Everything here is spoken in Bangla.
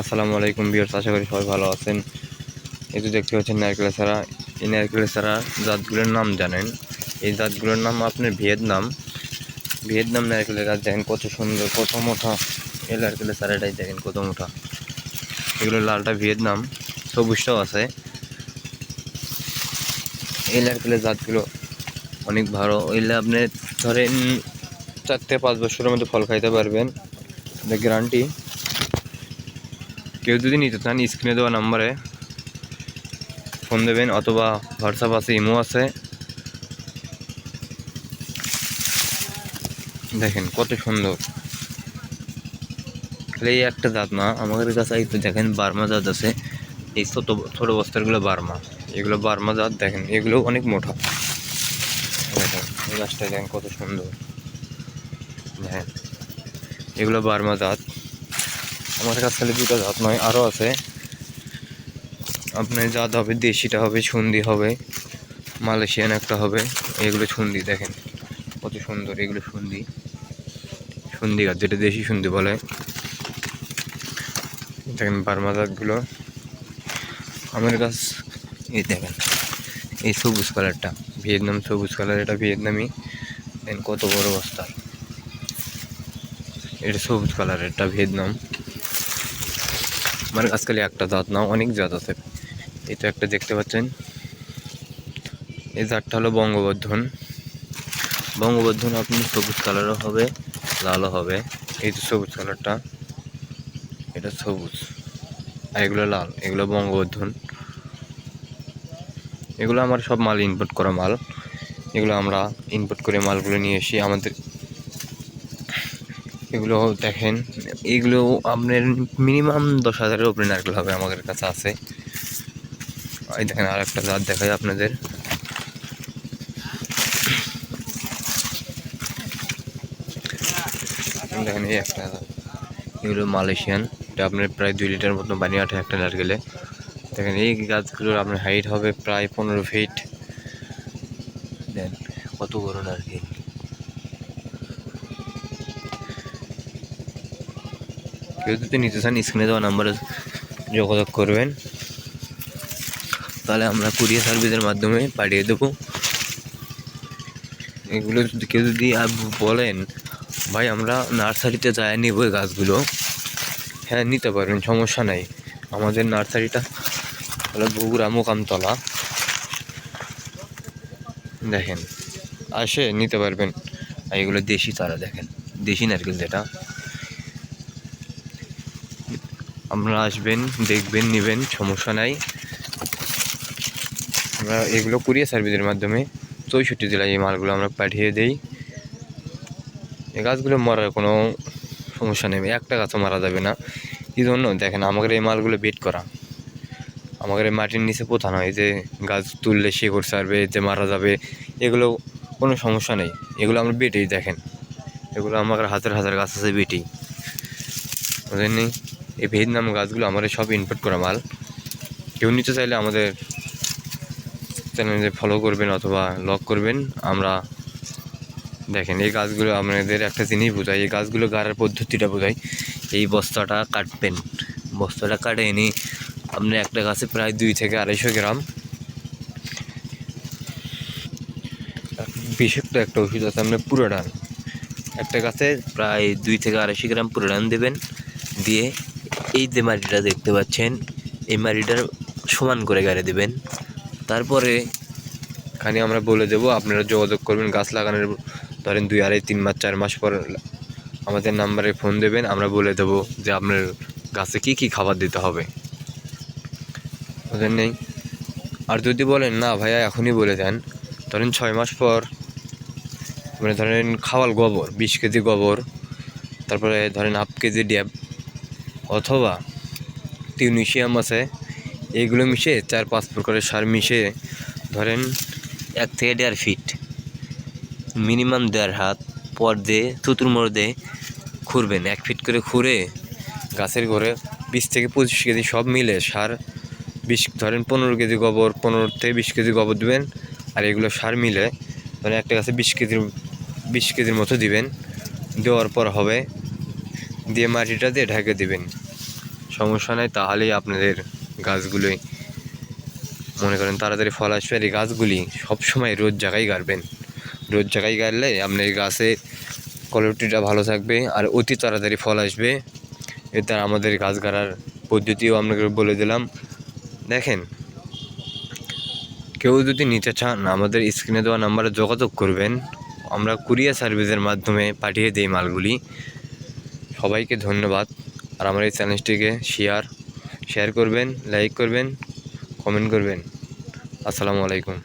আসসালামু আলাইকুম বিয়ার্স আশা করি সবাই ভালো আছেন। এই যে দেখতে পাচ্ছেন নারকেল ছাড়া এই নারকেল ছাড়া জাতগুলোর নাম জানেন। এই জাতগুলোর নাম আপনার ভিয়েতনাম। ভিয়েতনাম নারকেলের গাছ দেখেন কত সুন্দর, কত মোটা। এই নারকেলের ছাড়াটাই দেখেন কত মোটা। এগুলো লালটা ভিয়েতনাম, সবুজটাও আছে। এই নারকেলের জাতগুলো অনেক ভালো। ওইলে আপনি ধরেন চার থেকে পাঁচ বছরের মধ্যে ফল খাইতে পারবেন। গ্যারান্টি কেউ যদি নিতে চান, স্ক্রিনে দেওয়া নাম্বারে ফোন দেবেন অথবা হোয়াটসঅ্যাপ আছে, ইমো আছে। দেখেন, কত সুন্দর। খালি এই একটা জাত না, আমাদের কাছে এই তো দেখেন বার্মা জাত আছে। এই ছোটো ছোটো বস্তারগুলো বার্মা। এগুলো বার্মা জাত, দেখেন, এগুলো অনেক মোটা। দেখেন, এই গাছটা দেখেন কত সুন্দর। দেখেন, এগুলো বার্মা জাত। আমাদের কাছে দুটো জাত নয় আরও আছে। আপনার জাত হবে দেশিটা হবে সুন্দি হবে, মালয়েশিয়ান একটা হবে। এগুলো সুন্দি দেখেন। কত সুন্দর, এগুলো সুন্দি সুন্দি গাছ যেটা দেশি সুন্দি বলে। দেখেন বার্মা জাতগুলো। আমার কাছ, এই দেখেন, এই সবুজ কালারটা, ভিয়েতনাম সবুজ কালার, এটা ভিয়েতনামি। দেখেন কত বড় বস্তা। এটা সবুজ কালার এটা ভিয়েতনাম। আমার কাছে একটা জাত না, অনেক জাত আছে। এটা একটা দেখতে পাচ্ছেন। এই জাতটা হলো বঙ্গবর্ধন বঙ্গবর্ধন আপনি সবুজ কালারও হবে, লালও হবে। এই যে সবুজ কালারটা, এটা সবুজ। আর এগুলো লাল, এগুলো বঙ্গবর্ধন এগুলো আমার সব মাল ইনপুট করা মাল। এগুলো আমরা ইনপুট করে মালগুলো নিয়ে এসি আমাদের এগুলো দেখেন, এগুলো আপনার মিনিমাম দশ হাজারের উপরে নারকেল হবে আমাদের কাছে আছে। এই দেখেন আর একটা জাত দেখাই আপনাদের। দেখেন এই একটা। এগুলো মালয়েশিয়ান, এটা আপনার প্রায় দুই লিটার মতো পানি আঠে একটা নারকেলে। দেখেন এই গাছগুলোর আপনার হাইট হবে প্রায় পনেরো ফিট দেন, কত বড় নারকেল? কেউ যদি নিতে চান স্ক্রিনে দেওয়া নাম্বারে যোগাযোগ করবেন। তাহলে আমরা কুরিয়ার সার্ভিসের মাধ্যমে পাঠিয়ে দেবো। এগুলো যদি কেউ যদি বলেন, ভাই, আমরা নার্সারিতে যাই নিব এই গাছগুলো হ্যাঁ নিতে পারবেন, সমস্যা নাই। আমাদের নার্সারিটা হলো বগুড়া মোকামতলা। দেখেন, আসে, নিতে পারবেন। আর এগুলো দেশি তারা দেখেন, দেশি নারকেল যেটা। আপনারা আসবেন, দেখবেন, নেবেন, সমস্যা নাই। আমরা এগুলো কুরিয়ার সার্ভিসের মাধ্যমে চৌষট্টি জেলায় এই মালগুলো আমরা পাঠিয়ে দেই। এই গাছগুলো মরার কোনো সমস্যা নেই, একটা গাছও মারা যাবে না। এই জন্য দেখেন, আমাদের এই মালগুলো বেট করা। আমাদের এই মাটির নিচে পোথানো হয় যে গাছ তুললে শিকড় ছাড়বে যে মারা যাবে, এগুলো কোনো সমস্যা নেই। এগুলো আমরা বেটেই দেখেন। এগুলো আমার হাজার হাজার গাছ আছে বেটেই। বুঝলেন নি? এই ভিয়েতনাম গাছগুলো আমাদের সব ইনপুট করা মাল। কেউ নিতে চাইলে আমাদের চ্যানেলে ফলো করবেন অথবা লক করবেন। আমরা দেখেন, এই গাছগুলো আপনাদের একটা জিনিস বোঝাই, এই গাছগুলো গাড়ার পদ্ধতিটা বোঝাই। এই বস্তাটা কাটবেন। বস্তাটা কাটে এনে আপনি একটা গাছে প্রায় দুই থেকে আড়াইশো গ্রাম। বিষাক্ত একটা ওষুধ আছে আপনার পুরো ডান। একটা গাছে প্রায় দুই থেকে আড়াইশো গ্রাম পুরো ডান দেবেন। দিয়ে এই যে মাটিটা দেখতে পাচ্ছেন, এই মাটিটার সমান করে গাড়ি দেবেন। তারপরে খানি আমরা বলে দেবো, আপনারা যোগাযোগ করবেন, গাছ লাগানোর, ধরেন দুই আড়াই, তিন মাস, চার মাস পর আমাদের নাম্বারে ফোন দেবেন, আমরা বলে দেবো যে আপনার গাছে কি কি খাবার দিতে হবে। ওদের নেই? আর যদি বলেন, না ভাইয়া, এখনই বলে দেন। ধরেন ছয় মাস পর মানে ধরেন খাওয়াল গোবর, বিশ কেজি গোবর, তারপরে ধরেন হাফ কেজি ড্যাব অথবা টিউনিশিয়াম আছে, এগুলো মিশে চার পাঁচ প্রকারের সার মিশে ধরেন এক থেকে দেড় ফিট মিনিমাম দেড় হাত পর দিয়ে তুতুর মোড় দিয়ে খুঁড়বেন। এক ফিট করে খুঁড়ে গাছের ঘরে বিশ থেকে পঁচিশ কেজি সব মিলে সার বিশ, ধরেন পনেরো কেজি গোবর, পনেরো থেকে বিশ কেজি গোবর দেবেন আর এগুলো সার মিলে ধরেন একটা গাছে বিশ কেজির বিশ কেজির মতো দিবেন। দেওয়ার পর হবে দিয়ে মাটিটা দিয়ে ঢেকে দেবেন। সমস্যা নেই, তাহলেই আপনাদের গাছগুলোই, মনে করেন তাড়াতাড়ি ফল আসবে আর এই গাছগুলি সবসময় রোদ জায়গায় গাড়বেন। রোদ জায়গায় গাড়লে আপনার গাছে কোয়ালিটিটা ভালো থাকবে আর অতি তাড়াতাড়ি ফল আসবে। এতে আমাদের গাছ গাড়ার পদ্ধতিও আপনাকে বলে দিলাম। দেখেন, কেউ যদি নিতে চান, আমাদের স্ক্রিনে দেওয়া নাম্বারে যোগাযোগ করবেন। আমরা কুরিয়ার সার্ভিসের মাধ্যমে পাঠিয়ে দিই মালগুলি। সবাইকে ধন্যবাদ। আর আমার এই চ্যানেলটিকে শেয়ার শেয়ার করবেন লাইক করবেন কমেন্ট করবেন। আসসালামু আলাইকুম।